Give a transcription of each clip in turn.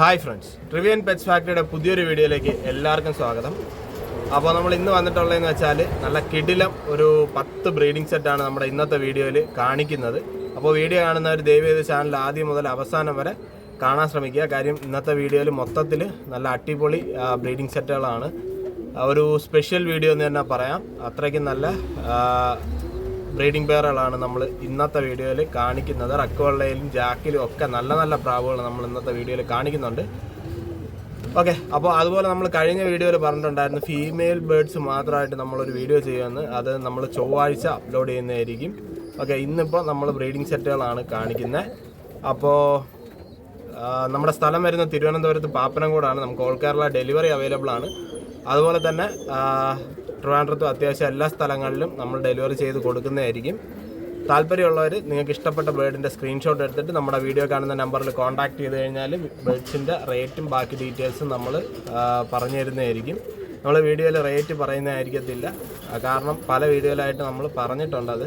Hi friends ട്രിവിയൻ pets ഫാക്ടറിയുടെ പുതിയൊരു വീഡിയോയിലേക്ക് എല്ലാവർക്കും സ്വാഗതം. അപ്പോൾ നമ്മൾ ഇന്ന് വന്നിട്ടുള്ളതെന്ന് വെച്ചാൽ നല്ല കിടിലം ഒരു പത്ത് ബ്രീഡിംഗ് സെറ്റാണ് നമ്മുടെ ഇന്നത്തെ വീഡിയോയിൽ കാണിക്കുന്നത്. അപ്പോൾ വീഡിയോ കാണുന്നവർ ദയവേത് ചാനൽ ആദ്യം മുതൽ അവസാനം വരെ കാണാൻ ശ്രമിക്കുക. കാര്യം ഇന്നത്തെ വീഡിയോയിൽ മൊത്തത്തിൽ നല്ല അടിപൊളി ബ്രീഡിംഗ് സെറ്റുകളാണ് ഒരു സ്പെഷ്യൽ വീഡിയോ എന്ന് തന്നെ പറയാം. അത്രയ്ക്കും നല്ല ബ്രീഡിംഗ് പെയറുകളാണ് നമ്മൾ ഇന്നത്തെ വീഡിയോയിൽ കാണിക്കുന്നത്. റക്കവെള്ളയിലും ജാക്കിലും ഒക്കെ നല്ല നല്ല പ്രാവുകൾ നമ്മൾ ഇന്നത്തെ വീഡിയോയിൽ കാണിക്കുന്നുണ്ട്. ഓക്കെ അപ്പോൾ അതുപോലെ നമ്മൾ കഴിഞ്ഞ വീഡിയോയിൽ പറഞ്ഞിട്ടുണ്ടായിരുന്നു ഫീമെയിൽ ബേഡ്സ് മാത്രമായിട്ട് നമ്മളൊരു വീഡിയോ ചെയ്യുമെന്ന് അത് നമ്മൾ ചൊവ്വാഴ്ച അപ്ലോഡ് ചെയ്യുന്നതായിരിക്കും. ഓക്കെ ഇന്നിപ്പോൾ നമ്മൾ ബ്രീഡിംഗ് സെറ്റുകളാണ് കാണിക്കുന്നത്. അപ്പോൾ നമ്മുടെ സ്ഥലം വരുന്ന തിരുവനന്തപുരത്ത് പാപ്പനംകൂടാണ്. നമുക്ക് ഓൾ കേരള ഡെലിവറി അവൈലബിൾ ആണ് അതുപോലെ തന്നെ ട്രിവാൻഡ്രത്തും അത്യാവശ്യം എല്ലാ സ്ഥലങ്ങളിലും നമ്മൾ ഡെലിവറി ചെയ്ത് കൊടുക്കുന്നതായിരിക്കും. താല്പര്യമുള്ളവർ നിങ്ങൾക്ക് ഇഷ്ടപ്പെട്ട ബേർഡിന്റെ സ്ക്രീൻഷോട്ട് എടുത്തിട്ട് നമ്മുടെ വീഡിയോ കാണുന്ന നമ്പറിൽ കോൺടാക്ട് ചെയ്ത് കഴിഞ്ഞാൽ ബേഡ്സിന്റെ റേറ്റും ബാക്കി ഡീറ്റെയിൽസും നമ്മൾ പറഞ്ഞു തരുന്നതായിരിക്കും. നമ്മൾ വീഡിയോയിൽ റേറ്റ് പറയുന്നതായിരിക്കത്തില്ല. കാരണം പല വീഡിയോയിലായിട്ട് നമ്മൾ പറഞ്ഞിട്ടുണ്ടത്.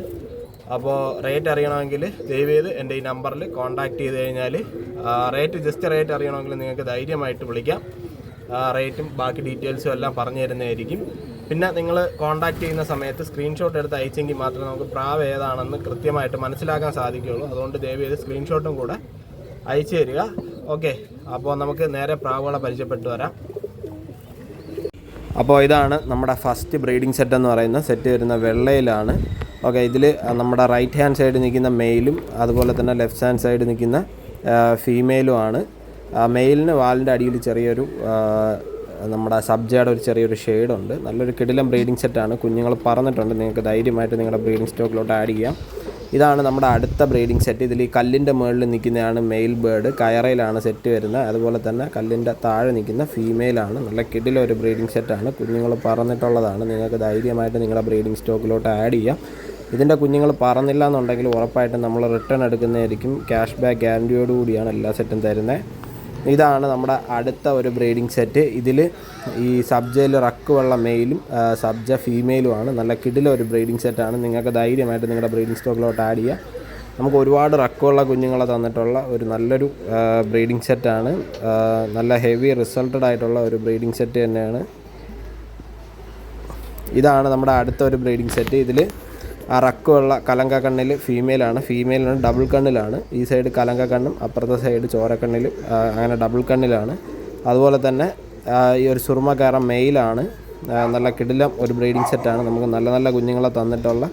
അപ്പോൾ റേറ്റ് അറിയണമെങ്കിൽ ദയവ് ചെയ്ത് എന്റെ ഈ നമ്പറിൽ കോൺടാക്ട് ചെയ്ത് കഴിഞ്ഞാൽ റേറ്റ് ജസ്റ്റ് റേറ്റ് അറിയണമെങ്കിൽ നിങ്ങൾക്ക് ധൈര്യമായിട്ട് വിളിക്കാം. റേറ്റും ബാക്കി ഡീറ്റെയിൽസും എല്ലാം പറഞ്ഞു തരുന്നതായിരിക്കും. പിന്നെ നിങ്ങൾ കോൺടാക്ട് ചെയ്യുന്ന സമയത്ത് സ്ക്രീൻഷോട്ട് എടുത്ത് അയച്ചെങ്കിൽ മാത്രമേ നമുക്ക് പ്രാവ് ഏതാണെന്ന് കൃത്യമായിട്ട് മനസ്സിലാക്കാൻ സാധിക്കുകയുള്ളൂ. അതുകൊണ്ട് ദയവേത് സ്ക്രീൻഷോട്ടും കൂടെ അയച്ചു തരിക. ഓക്കെ അപ്പോൾ നമുക്ക് നേരെ പ്രാവുകളെ പരിചയപ്പെട്ടു വരാം. അപ്പോൾ ഇതാണ് നമ്മുടെ ഫസ്റ്റ് ബ്രീഡിംഗ് സെറ്റ് എന്ന് പറയുന്ന സെറ്റ് വരുന്ന വെള്ളയിലാണ്. ഓക്കെ ഇതിൽ നമ്മുടെ റൈറ്റ് ഹാൻഡ് സൈഡ് നിൽക്കുന്ന മെയിലും അതുപോലെ തന്നെ ലെഫ്റ്റ് ഹാൻഡ് സൈഡ് നിൽക്കുന്ന ഫീമെയിലും ആണ്. മെയിലിന് വാലിന്റെ അടിയിൽ ചെറിയൊരു നമ്മുടെ സബ്ജയുടെ ഒരു ചെറിയൊരു ഷെയ്ഡുണ്ട്. നല്ലൊരു കിടിലം ബ്രീഡിംഗ് സെറ്റാണ് കുഞ്ഞുങ്ങൾ പറന്നിട്ടുണ്ട്. നിങ്ങൾക്ക് ധൈര്യമായിട്ട് നിങ്ങളുടെ ബ്രീഡിംഗ് സ്റ്റോക്കിലോട്ട് ആഡ് ചെയ്യാം. ഇതാണ് നമ്മുടെ അടുത്ത ബ്രീഡിംഗ് സെറ്റ് ഇതിൽ ഈ കല്ലിന്റെ മുകളിൽ നിൽക്കുന്നതാണ് മെയിൽ ബേർഡ്. കയറയിലാണ് സെറ്റ് വരുന്നത്. അതുപോലെ തന്നെ കല്ലിന്റെ താഴെ നിൽക്കുന്ന ഫീമെയിലാണ് നല്ല കിടിലൊരു ബ്രീഡിംഗ് സെറ്റാണ് കുഞ്ഞുങ്ങൾ പറന്നിട്ടുള്ളതാണ്. നിങ്ങൾക്ക് ധൈര്യമായിട്ട് നിങ്ങളുടെ ബ്രീഡിംഗ് സ്റ്റോക്കിലോട്ട് ആഡ് ചെയ്യാം. ഇതിന്റെ കുഞ്ഞുങ്ങൾ പറന്നില്ല എന്നുണ്ടെങ്കിൽ ഉറപ്പായിട്ടും നമ്മൾ റിട്ടേൺ എടുക്കുന്നതായിരിക്കും. ക്യാഷ് ബാക്ക് ഗ്യാരന്റിയോടുകൂടിയാണ് എല്ലാ സെറ്റും തരുന്നത്. ഇതാണ് നമ്മുടെ അടുത്ത ഒരു ബ്രീഡിംഗ് സെറ്റ് ഇതിൽ ഈ സബ്ജയിൽ റക്ക് വെള്ള മെയിലും സബ്ജ ഫീമെയിലുമാണ് നല്ല കിടില ഒരു ബ്രീഡിംഗ് സെറ്റാണ് നിങ്ങൾക്ക് ധൈര്യമായിട്ട് നിങ്ങളുടെ ബ്രീഡിംഗ് സ്റ്റോക്കിലോട്ട് ആഡ് ചെയ്യുക നമുക്ക് ഒരുപാട് റക്കുള്ള കുഞ്ഞുങ്ങളെ തന്നിട്ടുള്ള ഒരു നല്ലൊരു ബ്രീഡിംഗ് സെറ്റാണ് നല്ല ഹെവി റിസൾട്ടഡ് ആയിട്ടുള്ള ഒരു ബ്രീഡിംഗ് സെറ്റ് തന്നെയാണ്. ഇതാണ് നമ്മുടെ അടുത്ത ഒരു ബ്രീഡിംഗ് സെറ്റ് ഇതിൽ ആ കലങ്ക കണ്ണിൽ ഫീമെയിലാണ് ഫീമെയിലാണ് ഡബിൾ കണ്ണിലാണ്. ഈ സൈഡ് കലങ്ക കണ്ണും അപ്പുറത്തെ സൈഡ് ചോരക്കണ്ണിൽ അങ്ങനെ ഡബിൾ കണ്ണിലാണ്. അതുപോലെ തന്നെ ഈ ഒരു സുറുമ കയറ മെയിലാണ് നല്ല കിടിലം ഒരു ബ്രീഡിംഗ് സെറ്റാണ് നമുക്ക് നല്ല നല്ല കുഞ്ഞുങ്ങളെ തന്നിട്ടുള്ള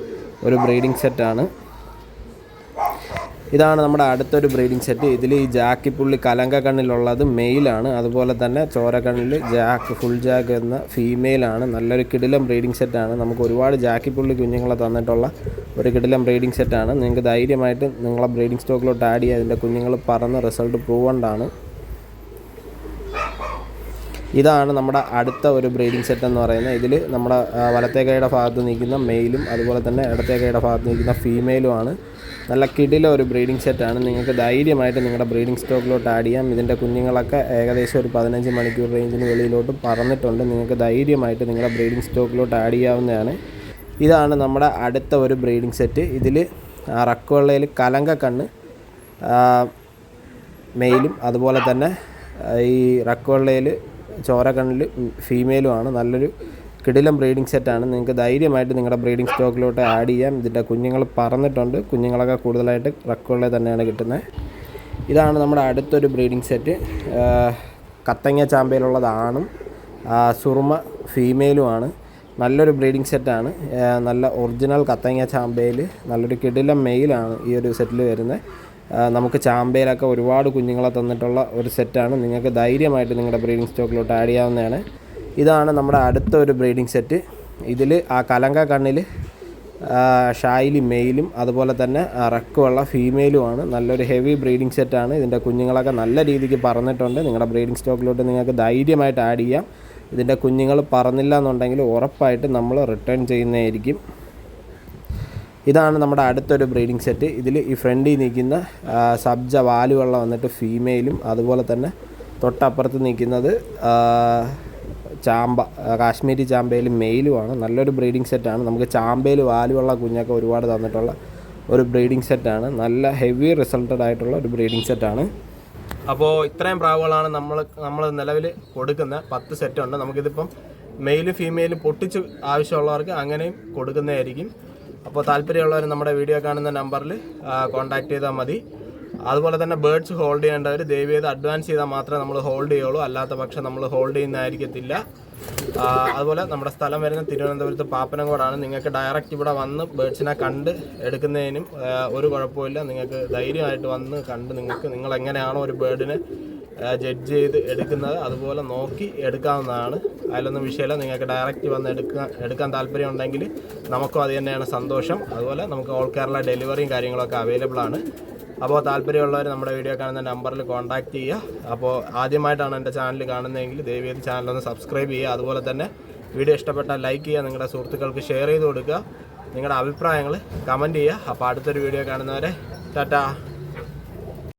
ഒരു ബ്രീഡിംഗ് സെറ്റാണ് ഇതാണ് നമ്മുടെ അടുത്തൊരു ബ്രീഡിംഗ് സെറ്റ് ഇതിൽ ഈ ജാക്കിപ്പുള്ളി കലങ്ക കണ്ണിലുള്ളത് മെയിലാണ് അതുപോലെ തന്നെ ചോരക്കണ്ണിൽ ജാക്ക് ഫുൾ ജാക്ക് എന്ന ഫീമെയിലാണ് നല്ലൊരു കിടിലം ബ്രീഡിംഗ് സെറ്റാണ് നമുക്ക് ഒരുപാട് ജാക്കിപ്പുള്ളി കുഞ്ഞുങ്ങളെ തന്നിട്ടുള്ള ഒരു കിടിലം ബ്രീഡിംഗ് സെറ്റാണ് നിങ്ങൾക്ക് ധൈര്യമായിട്ട് നിങ്ങളെ ബ്രീഡിംഗ് സ്റ്റോക്കിലോട്ട് ആഡ് ചെയ്യുക അതിന്റെ കുഞ്ഞുങ്ങൾ പറന്ന് റിസൾട്ട് പ്രൂവണ്ടാണ് ഇതാണ് നമ്മുടെ അടുത്ത ഒരു ബ്രീഡിംഗ് സെറ്റ് എന്ന് പറയുന്നത്. ഇതിൽ നമ്മുടെ വലത്തേ കൈയുടെ ഭാഗത്ത് നിൽക്കുന്ന മെയിലും അതുപോലെ തന്നെ ഇടത്തെ കൈയുടെ ഭാഗത്ത് നിൽക്കുന്ന ഫീമെയിലുമാണ്. നല്ല കിടില ഒരു ബ്രീഡിംഗ് സെറ്റാണ്. നിങ്ങൾക്ക് ധൈര്യമായിട്ട് നിങ്ങളുടെ ബ്രീഡിംഗ് സ്റ്റോക്കിലോട്ട് ആഡ് ചെയ്യാം. ഇതിന്റെ കുഞ്ഞുങ്ങളൊക്കെ ഏകദേശം ഒരു പതിനഞ്ച് മണിക്കൂർ റേഞ്ചിന് വെളിയിലോട്ട് പറന്നിട്ടുണ്ട്. നിങ്ങൾക്ക് ധൈര്യമായിട്ട് നിങ്ങളുടെ ബ്രീഡിംഗ് സ്റ്റോക്കിലോട്ട് ആഡ് ചെയ്യാവുന്നതാണ്. ഇതാണ് നമ്മുടെ അടുത്ത ഒരു ബ്രീഡിംഗ് സെറ്റ്. ഇതിൽ റക്കുവെള്ളയിൽ കലങ്ക കണ്ണ് മെയിലും അതുപോലെ തന്നെ ഈ റക്കുവെള്ളയിൽ ചോരക്കണ്ണിൽ ഫീമെയിലുമാണ് നല്ലൊരു കിടിലം ബ്രീഡിംഗ് സെറ്റാണ് നിങ്ങൾക്ക് ധൈര്യമായിട്ട് നിങ്ങളുടെ ബ്രീഡിംഗ് സ്റ്റോക്കിലോട്ട് ആഡ് ചെയ്യാം. ഇതിന്റെ കുഞ്ഞുങ്ങൾ പറന്നിട്ടുണ്ട്. കുഞ്ഞുങ്ങളൊക്കെ കൂടുതലായിട്ട് റക്കുകളെ തന്നെയാണ് കിട്ടുന്നത്. ഇതാണ് നമ്മുടെ അടുത്തൊരു ബ്രീഡിംഗ് സെറ്റ് കത്തങ്ങ ചാമ്പയിലുള്ളതാണും. സുറുമ ഫീമെയിലുമാണ് നല്ലൊരു ബ്രീഡിംഗ് സെറ്റാണ് നല്ല ഒറിജിനൽ കത്തങ്ങ ചാമ്പയിൽ നല്ലൊരു കിടിലം മെയിലാണ് ഈ ഒരു സെറ്റിൽ വരുന്നത്. നമുക്ക് ചാമ്പയിലൊക്കെ ഒരുപാട് കുഞ്ഞുങ്ങളെ തന്നിട്ടുള്ള ഒരു സെറ്റാണ്. നിങ്ങൾക്ക് ധൈര്യമായിട്ട് നിങ്ങളുടെ ബ്രീഡിംഗ് സ്റ്റോക്കിലോട്ട് ആഡ് ചെയ്യാവുന്നതാണ്. ഇതാണ് നമ്മുടെ അടുത്ത ഒരു ബ്രീഡിംഗ് സെറ്റ് ഇതിൽ ആ കലങ്ക കണ്ണിൽ ഷായിലി മെയിലും അതുപോലെ തന്നെ റക്കുള്ള ഫീമെയിലുമാണ് നല്ലൊരു ഹെവി ബ്രീഡിംഗ് സെറ്റാണ് ഇതിന്റെ കുഞ്ഞുങ്ങളൊക്കെ നല്ല രീതിക്ക് പറന്നിട്ടുണ്ട്. നിങ്ങളുടെ ബ്രീഡിംഗ് സ്റ്റോക്കിലോട്ട് നിങ്ങൾക്ക് ധൈര്യമായിട്ട് ആഡ് ചെയ്യാം. ഇതിന്റെ കുഞ്ഞുങ്ങൾ പറന്നില്ല എന്നുണ്ടെങ്കിൽ ഉറപ്പായിട്ട് നമ്മൾ റിട്ടേൺ ചെയ്യുന്നതായിരിക്കും. ഇതാണ് നമ്മുടെ അടുത്തൊരു ബ്രീഡിംഗ് സെറ്റ്. ഇതിൽ ഈ ഫ്രണ്ടിൽ നിൽക്കുന്ന സബ്ജ വാലുവെള്ള വന്നിട്ട് ഫീമെയിലും അതുപോലെ തന്നെ തൊട്ടപ്പുറത്ത് നിൽക്കുന്നത് ചാമ്പ കാശ്മീരി ചാമ്പയിൽ മെയിലുമാണ്. നല്ലൊരു ബ്രീഡിംഗ് സെറ്റാണ്. നമുക്ക് ചാമ്പയിൽ വാലുവെള്ള കുഞ്ഞൊക്കെ ഒരുപാട് തന്നിട്ടുള്ള ഒരു ബ്രീഡിംഗ് സെറ്റാണ്. നല്ല ഹെവി റിസൾട്ടഡ് ആയിട്ടുള്ള ഒരു ബ്രീഡിംഗ് സെറ്റാണ്. അപ്പോൾ ഇത്രയും പ്രാവുകളാണ് നമ്മൾ നമ്മൾ നിലവിൽ കൊടുക്കുന്ന പത്ത് സെറ്റുണ്ട്. നമുക്കിതിപ്പം മെയിലും ഫീമെയിലും പൊട്ടിച്ച് ആവശ്യമുള്ളവർക്ക് അങ്ങനെയും കൊടുക്കുന്നതായിരിക്കും. അപ്പോൾ താല്പര്യമുള്ളവർ നമ്മുടെ വീഡിയോ കാണുന്ന നമ്പറിൽ കോൺടാക്ട് ചെയ്താൽ മതി. അതുപോലെ തന്നെ ബേർഡ്സ് ഹോൾഡ് ചെയ്യേണ്ടവർ ദയവ് ചെയ്ത് അഡ്വാൻസ് ചെയ്താൽ മാത്രമേ നമ്മൾ ഹോൾഡ് ചെയ്യുള്ളൂ. അല്ലാത്ത പക്ഷം നമ്മൾ ഹോൾഡ് ചെയ്യുന്നതായിരിക്കത്തില്ല. അതുപോലെ നമ്മുടെ സ്ഥലം വരുന്ന തിരുവനന്തപുരത്ത് പാപ്പനംകോടാണ്. നിങ്ങൾക്ക് ഡയറക്റ്റ് ഇവിടെ വന്ന് ബേർഡ്സിനെ കണ്ട് എടുക്കുന്നതിനും ഒരു കുഴപ്പമില്ല നിങ്ങൾക്ക് ധൈര്യമായിട്ട് വന്ന് കണ്ട് നിങ്ങൾക്ക് നിങ്ങൾ എങ്ങനെയാണോ ഒരു ബേർഡിനെ ജഡ്ജ് ചെയ്ത് എടുക്കുന്നത് അതുപോലെ നോക്കി എടുക്കാവുന്നതാണ്. അതിലൊന്നും വിഷയമില്ല. നിങ്ങൾക്ക് ഡയറക്റ്റ് വന്ന് എടുക്കാൻ എടുക്കാൻ താല്പര്യം ഉണ്ടെങ്കിൽ നമുക്കും അത് തന്നെയാണ് സന്തോഷം. അതുപോലെ നമുക്ക് ഓൾ കേരള ഡെലിവറിയും കാര്യങ്ങളൊക്കെ അവൈലബിൾ ആണ്. അപ്പോൾ താല്പര്യമുള്ളവർ നമ്മുടെ വീഡിയോ കാണുന്ന നമ്പറിൽ കോൺടാക്റ്റ് ചെയ്യുക. അപ്പോൾ ആദ്യമായിട്ടാണ് എന്റെ ചാനൽ കാണുന്നതെങ്കിൽ ദയവേത് ചാനലൊന്ന് സബ്സ്ക്രൈബ് ചെയ്യുക. അതുപോലെ തന്നെ വീഡിയോ ഇഷ്ടപ്പെട്ടാൽ ലൈക്ക് ചെയ്യുക നിങ്ങളുടെ സുഹൃത്തുക്കൾക്ക് ഷെയർ ചെയ്ത് കൊടുക്കുക. നിങ്ങളുടെ അഭിപ്രായങ്ങൾ കമന്റ് ചെയ്യുക. അപ്പോൾ അടുത്തൊരു വീഡിയോ കാണുന്നവരെ ടാറ്റാ.